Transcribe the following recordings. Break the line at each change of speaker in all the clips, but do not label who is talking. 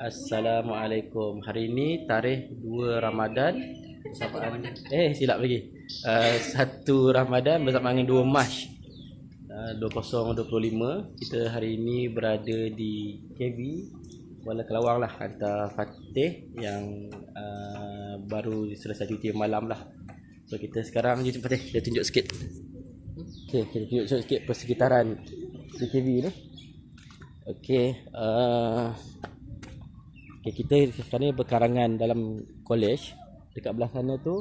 Assalamualaikum. Hari ini tarikh 2 Ramadan bersamaan eh silap lagi. Uh, 1 Ramadan bersamaan dengan 2 Mac. Uh, 2025 kita hari ini berada di KB Kuala Kelawang lah hantar Fatih yang uh, baru selesai cuti malam lah. So kita sekarang jom Fatih dia tunjuk sikit. Okey, kita tunjuk sikit persekitaran di KB ni. Okey, uh, Okay, kita sekarang ni berkarangan dalam college. Dekat belah sana tu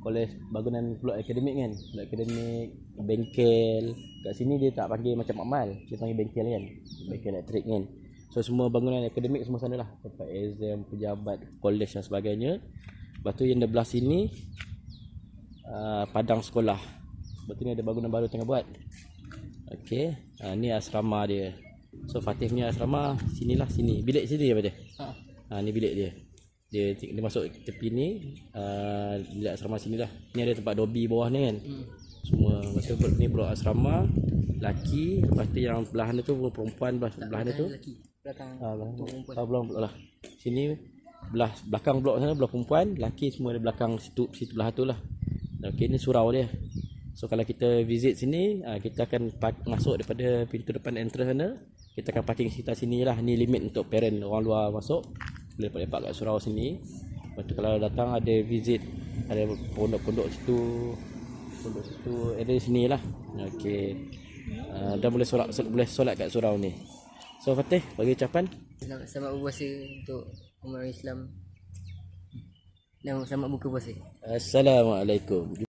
college bangunan blok akademik kan. Blok akademik, bengkel. Kat sini dia tak panggil macam amal. Dia panggil bengkel kan. Bengkel elektrik kan. So semua bangunan akademik semua sana lah. Tempat exam, pejabat, college dan sebagainya. Lepas tu yang belah sini uh, padang sekolah. Sebab tu ni ada bangunan baru tengah buat. Okay. Uh, ni asrama dia. So Fatih punya asrama sinilah sini. Bilik sini apa dia?
Ha.
Ha, ni bilik dia. Dia, dia masuk tepi ni uh, bilik asrama sini lah. Ni ada tempat dobi bawah ni kan.
Hmm.
Semua lepas tu ni blok asrama laki, lepas tu yang belah tu perempuan belah, belah tu.
Lelaki. Belakang.
Ha,
tu perempuan.
ah, belah lah. Sini belah belakang blok sana belah perempuan, laki semua ada belakang situ situ belah tu lah. Okey ni surau dia. So kalau kita visit sini, ah, kita akan park, masuk daripada pintu depan entrance sana. Kita akan parking sekitar sini lah. Ni limit untuk parent orang luar masuk. Boleh lepak-lepak kat surau sini. Lepas tu kalau datang ada visit, ada pondok-pondok situ. Pondok situ, ada sini lah. Okey. Uh, dan boleh solat, boleh solat kat surau ni. So Fatih, bagi ucapan.
Selamat, selamat berpuasa untuk umat Islam. Dan selamat buka puasa.
Assalamualaikum.